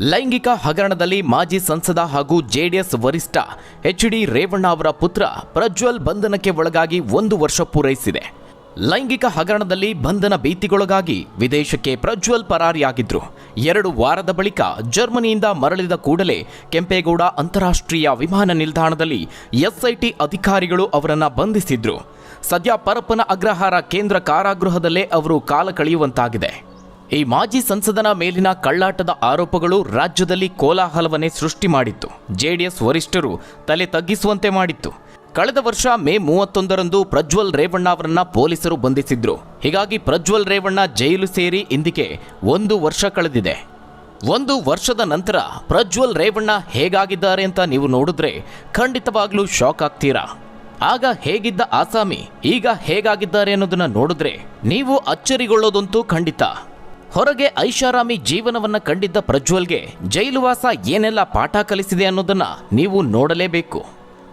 ಲೈಂಗಿಕ ಹಗರಣದಲ್ಲಿ ಮಾಜಿ ಸಂಸದ ಹಾಗೂ ಜೆಡಿಎಸ್ ವರಿಷ್ಠ ಎಚ್ ಡಿ ರೇವಣ್ಣ ಅವರ ಪುತ್ರ ಪ್ರಜ್ವಲ್ ಬಂಧನಕ್ಕೆ ಒಳಗಾಗಿ ಒಂದು ವರ್ಷ ಪೂರೈಸಿದೆ. ಲೈಂಗಿಕ ಹಗರಣದಲ್ಲಿ ಬಂಧನ ಭೀತಿಗೊಳಗಾಗಿ ವಿದೇಶಕ್ಕೆ ಪ್ರಜ್ವಲ್ ಪರಾರಿಯಾಗಿದ್ರು. ಎರಡು ವಾರದ ಬಳಿಕ ಜರ್ಮನಿಯಿಂದ ಮರಳಿದ ಕೂಡಲೇ ಕೆಂಪೇಗೌಡ ಅಂತಾರಾಷ್ಟ್ರೀಯ ವಿಮಾನ ನಿಲ್ದಾಣದಲ್ಲಿ ಎಸ್ಐಟಿ ಅಧಿಕಾರಿಗಳು ಅವರನ್ನು ಬಂಧಿಸಿದ್ರು. ಸದ್ಯ ಪರಪ್ಪನ ಅಗ್ರಹಾರ ಕೇಂದ್ರ ಕಾರಾಗೃಹದಲ್ಲೇ ಅವರು ಕಾಲ ಕಳೆಯುವಂತಾಗಿದೆ. ಈ ಮಾಜಿ ಸಂಸದನ ಮೇಲಿನ ಕಳ್ಳಾಟದ ಆರೋಪಗಳು ರಾಜ್ಯದಲ್ಲಿ ಕೋಲಾಹಲವನ್ನೇ ಸೃಷ್ಟಿ ಮಾಡಿತ್ತು. ಜೆಡಿಎಸ್ ವರಿಷ್ಠರು ತಲೆ ತಗ್ಗಿಸುವಂತೆ ಮಾಡಿತ್ತು. ಕಳೆದ ವರ್ಷ ಮೇ ಮೂವತ್ತೊಂದರಂದು ಪ್ರಜ್ವಲ್ ರೇವಣ್ಣ ಅವರನ್ನ ಪೊಲೀಸರು ಬಂಧಿಸಿದ್ರು. ಹೀಗಾಗಿ ಪ್ರಜ್ವಲ್ ರೇವಣ್ಣ ಜೈಲು ಸೇರಿ ಇಂದಿಗೆ ಒಂದು ವರ್ಷ ಕಳೆದಿದೆ. ಒಂದು ವರ್ಷದ ನಂತರ ಪ್ರಜ್ವಲ್ ರೇವಣ್ಣ ಹೇಗಾಗಿದ್ದಾರೆ ಅಂತ ನೀವು ನೋಡಿದ್ರೆ ಖಂಡಿತವಾಗ್ಲೂ ಶಾಕ್ ಆಗ್ತೀರಾ. ಆಗ ಹೇಗಿದ್ದ ಆಸಾಮಿ ಈಗ ಹೇಗಾಗಿದ್ದಾರೆ ಅನ್ನೋದನ್ನ ನೋಡಿದ್ರೆ ನೀವು ಅಚ್ಚರಿಗೊಳ್ಳೋದಂತೂ ಖಂಡಿತ. ಹೊರಗೆ ಐಷಾರಾಮಿ ಜೀವನವನ್ನ ಕಂಡಿದ್ದ ಪ್ರಜ್ವಲ್ಗೆ ಜೈಲುವಾಸ ಏನೆಲ್ಲ ಪಾಠ ಕಲಿಸಿದೆ ಅನ್ನೋದನ್ನ ನೀವು ನೋಡಲೇಬೇಕು.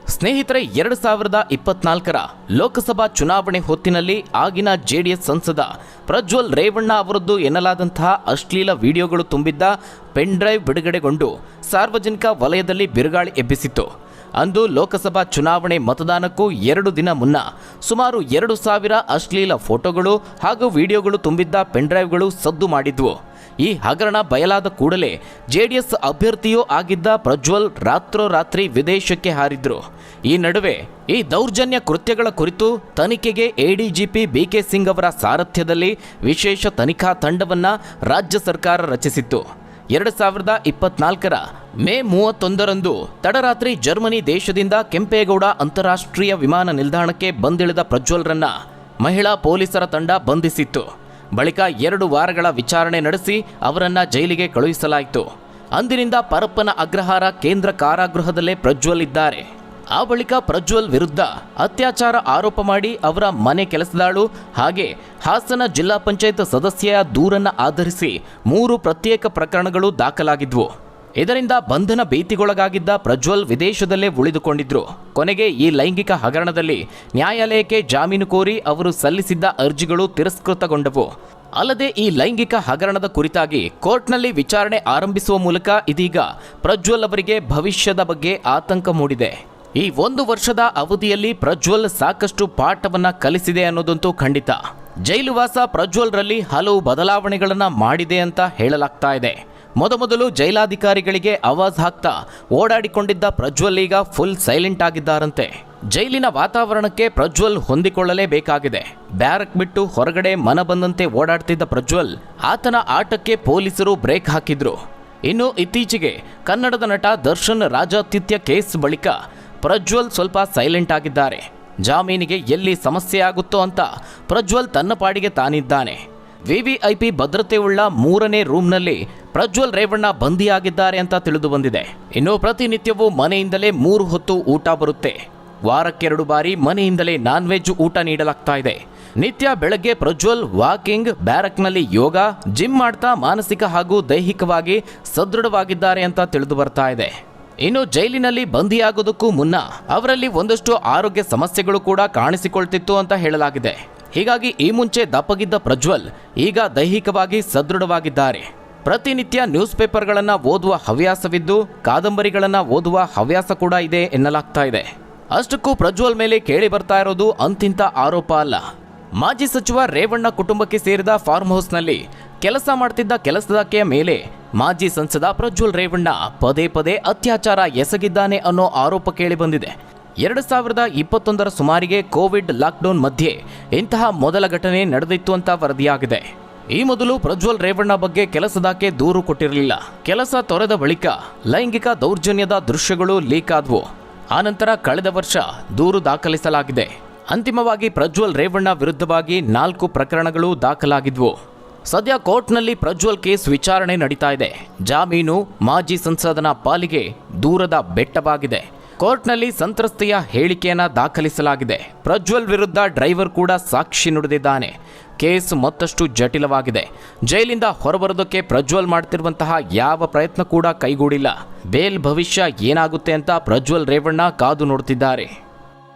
ಸ್ನೇಹಿತರೆ, ಎರಡು ಸಾವಿರದ ಇಪ್ಪತ್ನಾಲ್ಕರ ಲೋಕಸಭಾ ಚುನಾವಣೆ ಹೊತ್ತಿನಲ್ಲಿ ಆಗಿನ ಜೆಡಿಎಸ್ ಸಂಸದ ಪ್ರಜ್ವಲ್ ರೇವಣ್ಣ ಅವರದ್ದು ಎನ್ನಲಾದಂತಹ ಅಶ್ಲೀಲ ವಿಡಿಯೋಗಳು ತುಂಬಿದ್ದ ಪೆನ್ ಡ್ರೈವ್ ಬಿಡುಗಡೆಗೊಂಡು ಸಾರ್ವಜನಿಕ ವಲಯದಲ್ಲಿ ಬಿರುಗಾಳಿ ಎಬ್ಬಿಸಿತ್ತು. ಅಂದು ಲೋಕಸಭಾ ಚುನಾವಣೆ ಮತದಾನಕ್ಕೂ ಎರಡು ದಿನ ಮುನ್ನ ಸುಮಾರು ಎರಡು ಸಾವಿರ ಅಶ್ಲೀಲ ಫೋಟೋಗಳು ಹಾಗೂ ವಿಡಿಯೋಗಳು ತುಂಬಿದ್ದ ಪೆನ್ಡ್ರೈವ್ಗಳು ಸದ್ದು ಮಾಡಿದ್ವು. ಈ ಹಗರಣ ಬಯಲಾದ ಕೂಡಲೇ ಜೆಡಿಎಸ್ ಅಭ್ಯರ್ಥಿಯೂ ಆಗಿದ್ದ ಪ್ರಜ್ವಲ್ ರಾತ್ರೋರಾತ್ರಿ ವಿದೇಶಕ್ಕೆ ಹಾರಿದ್ರು. ಈ ನಡುವೆ ಈ ದೌರ್ಜನ್ಯ ಕೃತ್ಯಗಳ ಕುರಿತು ತನಿಖೆಗೆ ಎಡಿಜಿಪಿ ಬಿಕೆ ಸಿಂಗ್ ಅವರ ಸಾರಥ್ಯದಲ್ಲಿ ವಿಶೇಷ ತನಿಖಾ ತಂಡವನ್ನು ರಾಜ್ಯ ಸರ್ಕಾರ ರಚಿಸಿತ್ತು. ಎರಡು ಸಾವಿರದ ಇಪ್ಪತ್ನಾಲ್ಕರ ಮೇ ಮೂವತ್ತೊಂದರಂದು ತಡರಾತ್ರಿ ಜರ್ಮನಿ ದೇಶದಿಂದ ಕೆಂಪೇಗೌಡ ಅಂತಾರಾಷ್ಟ್ರೀಯ ವಿಮಾನ ನಿಲ್ದಾಣಕ್ಕೆ ಬಂದಿಳಿದ ಪ್ರಜ್ವಲ್ರನ್ನ ಮಹಿಳಾ ಪೊಲೀಸರ ತಂಡ ಬಂಧಿಸಿತ್ತು. ಬಳಿಕ ಎರಡು ವಾರಗಳ ವಿಚಾರಣೆ ನಡೆಸಿ ಅವರನ್ನ ಜೈಲಿಗೆ ಕಳುಹಿಸಲಾಯಿತು. ಅಂದಿನಿಂದ ಪರಪ್ಪನ ಅಗ್ರಹಾರ ಕೇಂದ್ರ ಕಾರಾಗೃಹದಲ್ಲೇ ಪ್ರಜ್ವಲ್ ಇದ್ದಾರೆ. ಆ ಬಳಿಕ ಪ್ರಜ್ವಲ್ ವಿರುದ್ಧ ಅತ್ಯಾಚಾರ ಆರೋಪ ಮಾಡಿ ಅವರ ಮನೆ ಕೆಲಸದಾಳು ಹಾಗೆ ಹಾಸನ ಜಿಲ್ಲಾ ಪಂಚಾಯತ್ ಸದಸ್ಯೆಯ ದೂರನ್ನು ಆಧರಿಸಿ ಮೂರು ಪ್ರತ್ಯೇಕ ಪ್ರಕರಣಗಳು ದಾಖಲಾಗಿದ್ವು. ಇದರಿಂದ ಬಂಧನ ಭೀತಿಗೊಳಗಾಗಿದ್ದ ಪ್ರಜ್ವಲ್ ವಿದೇಶದಲ್ಲೇ ಉಳಿದುಕೊಂಡಿದ್ರು. ಕೊನೆಗೆ ಈ ಲೈಂಗಿಕ ಹಗರಣದಲ್ಲಿ ನ್ಯಾಯಾಲಯಕ್ಕೆ ಜಾಮೀನು ಕೋರಿ ಅವರು ಸಲ್ಲಿಸಿದ್ದ ಅರ್ಜಿಗಳು ತಿರಸ್ಕೃತಗೊಂಡವು. ಅಲ್ಲದೆ ಈ ಲೈಂಗಿಕ ಹಗರಣದ ಕುರಿತಾಗಿ ಕೋರ್ಟ್ನಲ್ಲಿ ವಿಚಾರಣೆ ಆರಂಭಿಸುವ ಮೂಲಕ ಇದೀಗ ಪ್ರಜ್ವಲ್ ಅವರಿಗೆ ಭವಿಷ್ಯದ ಬಗ್ಗೆ ಆತಂಕ ಮೂಡಿದೆ. ಈ ಒಂದು ವರ್ಷದ ಅವಧಿಯಲ್ಲಿ ಪ್ರಜ್ವಲ್ ಸಾಕಷ್ಟು ಪಾಠವನ್ನ ಕಲಿಸಿದೆ ಅನ್ನೋದಂತೂ ಖಂಡಿತ. ಜೈಲುವಾಸ ಪ್ರಜ್ವಲ್ರಲ್ಲಿ ಹಲವು ಬದಲಾವಣೆಗಳನ್ನು ಮಾಡಿದೆ ಅಂತ ಹೇಳಲಾಗ್ತಾ ಇದೆ. ಮೊದಮೊದಲು ಜೈಲಾಧಿಕಾರಿಗಳಿಗೆ ಆವಾಜ್ ಹಾಕ್ತಾ ಓಡಾಡಿಕೊಂಡಿದ್ದ ಪ್ರಜ್ವಲ್ ಈಗ ಫುಲ್ ಸೈಲೆಂಟ್ ಆಗಿದ್ದಾರಂತೆ. ಜೈಲಿನ ವಾತಾವರಣಕ್ಕೆ ಪ್ರಜ್ವಲ್ ಹೊಂದಿಕೊಳ್ಳಲೇಬೇಕಾಗಿದೆ. ಬ್ಯಾರಕ್ ಬಿಟ್ಟು ಹೊರಗಡೆ ಮನ ಬಂದಂತೆ ಓಡಾಡ್ತಿದ್ದ ಪ್ರಜ್ವಲ್ ಆತನ ಆಟಕ್ಕೆ ಪೊಲೀಸರು ಬ್ರೇಕ್ ಹಾಕಿದ್ರು. ಇನ್ನು ಇತ್ತೀಚೆಗೆ ಕನ್ನಡದ ನಟ ದರ್ಶನ್ ರಾಜಾತಿಥ್ಯ ಕೇಸ್ ಬಳಿಕ ಪ್ರಜ್ವಲ್ ಸ್ವಲ್ಪ ಸೈಲೆಂಟ್ ಆಗಿದ್ದಾರೆ. ಜಾಮೀನಿಗೆ ಎಲ್ಲಿ ಸಮಸ್ಯೆ ಆಗುತ್ತೋ ಅಂತ ಪ್ರಜ್ವಲ್ ತನ್ನ ಪಾಡಿಗೆ ತಾನಿದ್ದಾನೆ. ವಿವಿಐಪಿ ಭದ್ರತೆ ಉಳ್ಳ ಮೂರನೇ ರೂಮ್ನಲ್ಲಿ ಪ್ರಜ್ವಲ್ ರೇವಣ್ಣ ಬಂದಿಯಾಗಿದ್ದಾರೆ ಅಂತ ತಿಳಿದು ಬಂದಿದೆ ಇನ್ನು ಪ್ರತಿನಿತ್ಯವೂ ಮನೆಯಿಂದಲೇ ಮೂರು ಹೊತ್ತು ಊಟ ಬರುತ್ತೆ. ವಾರಕ್ಕೆರಡು ಬಾರಿ ಮನೆಯಿಂದಲೇ ನಾನ್ ವೆಜ್ ಊಟ ನೀಡಲಾಗ್ತಾ ಇದೆ. ನಿತ್ಯ ಬೆಳಗ್ಗೆ ಪ್ರಜ್ವಲ್ ವಾಕಿಂಗ್ ಬ್ಯಾರಕ್ನಲ್ಲಿ ಯೋಗ ಜಿಮ್ ಮಾಡ್ತಾ ಮಾನಸಿಕ ಹಾಗೂ ದೈಹಿಕವಾಗಿ ಸದೃಢವಾಗಿದ್ದಾರೆ ಅಂತ ತಿಳಿದು ಬರ್ತಾ ಇದೆ. ಇನ್ನು ಜೈಲಿನಲ್ಲಿ ಬಂದಿಯಾಗೋದಕ್ಕೂ ಮುನ್ನ ಅವರಲ್ಲಿ ಒಂದಷ್ಟು ಆರೋಗ್ಯ ಸಮಸ್ಯೆಗಳು ಕೂಡ ಕಾಣಿಸಿಕೊಳ್ತಿತ್ತು ಅಂತ ಹೇಳಲಾಗಿದೆ. ಹೀಗಾಗಿ ಈ ಮುಂಚೆ ದಪ್ಪಗಿದ್ದ ಪ್ರಜ್ವಲ್ ಈಗ ದೈಹಿಕವಾಗಿ ಸದೃಢವಾಗಿದ್ದಾರೆ. ಪ್ರತಿನಿತ್ಯ ನ್ಯೂಸ್ ಪೇಪರ್ಗಳನ್ನು ಓದುವ ಹವ್ಯಾಸವಿದ್ದು ಕಾದಂಬರಿಗಳನ್ನು ಓದುವ ಹವ್ಯಾಸ ಕೂಡ ಇದೆ ಎನ್ನಲಾಗ್ತಾ ಇದೆ. ಅಷ್ಟಕ್ಕೂ ಪ್ರಜ್ವಲ್ ಮೇಲೆ ಕೇಳಿ ಬರ್ತಾ ಇರೋದು ಅಂತಿಂತ ಆರೋಪ ಅಲ್ಲ. ಮಾಜಿ ಸಚಿವ ರೇವಣ್ಣ ಕುಟುಂಬಕ್ಕೆ ಸೇರಿದ ಫಾರ್ಮ್ ಹೌಸ್ನಲ್ಲಿ ಕೆಲಸ ಮಾಡ್ತಿದ್ದ ಕೆಲಸದಾಕೆಯ ಮೇಲೆ ಮಾಜಿ ಸಂಸದ ಪ್ರಜ್ವಲ್ ರೇವಣ್ಣ ಪದೇ ಪದೇ ಅತ್ಯಾಚಾರ ಎಸಗಿದ್ದಾನೆ ಅನ್ನೋ ಆರೋಪ ಕೇಳಿಬಂದಿದೆ. ಎರಡು ಸಾವಿರದ ಇಪ್ಪತ್ತೊಂದರ ಸುಮಾರಿಗೆ ಕೋವಿಡ್ ಲಾಕ್ಡೌನ್ ಮಧ್ಯೆ ಇಂತಹ ಮೊದಲ ಘಟನೆ ನಡೆದಿತ್ತು ಅಂತ ವರದಿಯಾಗಿದೆ. ಈ ಮೊದಲು ಪ್ರಜ್ವಲ್ ರೇವಣ್ಣ ಬಗ್ಗೆ ಕೆಲಸದಾಕೆ ದೂರು ಕೊಟ್ಟಿರಲಿಲ್ಲ. ಕೆಲಸ ತೊರೆದ ಬಳಿಕ ಲೈಂಗಿಕ ದೌರ್ಜನ್ಯದ ದೃಶ್ಯಗಳು ಲೀಕ್ ಆದವು. ಆನಂತರ ಕಳೆದ ವರ್ಷ ದೂರು ದಾಖಲಿಸಲಾಗಿದೆ. ಅಂತಿಮವಾಗಿ ಪ್ರಜ್ವಲ್ ರೇವಣ್ಣ ವಿರುದ್ಧವಾಗಿ ನಾಲ್ಕು ಪ್ರಕರಣಗಳು ದಾಖಲಾಗಿದ್ವು. ಸದ್ಯ ಕೋರ್ಟ್ನಲ್ಲಿ ಪ್ರಜ್ವಲ್ ಕೇಸ್ ವಿಚಾರಣೆ ನಡೀತಾ ಇದೆ. ಜಾಮೀನು ಮಾಜಿ ಸಂಸದನ ಪಾಲಿಗೆ ದೂರದ ಬೆಟ್ಟವಾಗಿದೆ. ಕೋರ್ಟ್ನಲ್ಲಿ ಸಂತ್ರಸ್ತೆಯ ಹೇಳಿಕೆಯನ್ನ ದಾಖಲಿಸಲಾಗಿದೆ. ಪ್ರಜ್ವಲ್ ವಿರುದ್ಧ ಡ್ರೈವರ್ ಕೂಡ ಸಾಕ್ಷಿ ನುಡಿದಿದ್ದಾನೆ. ಕೇಸ್ ಮತ್ತಷ್ಟು ಜಟಿಲವಾಗಿದೆ. ಜೈಲಿಂದ ಹೊರಬರೋದಕ್ಕೆ ಪ್ರಜ್ವಲ್ ಮಾಡ್ತಿರುವಂತಹ ಯಾವ ಪ್ರಯತ್ನ ಕೂಡ ಕೈಗೂಡಿಲ್ಲ. ಬೇಲ್ ಭವಿಷ್ಯ ಏನಾಗುತ್ತೆ ಅಂತ ಪ್ರಜ್ವಲ್ ರೇವಣ್ಣ ಕಾದು ನೋಡ್ತಿದ್ದಾರೆ.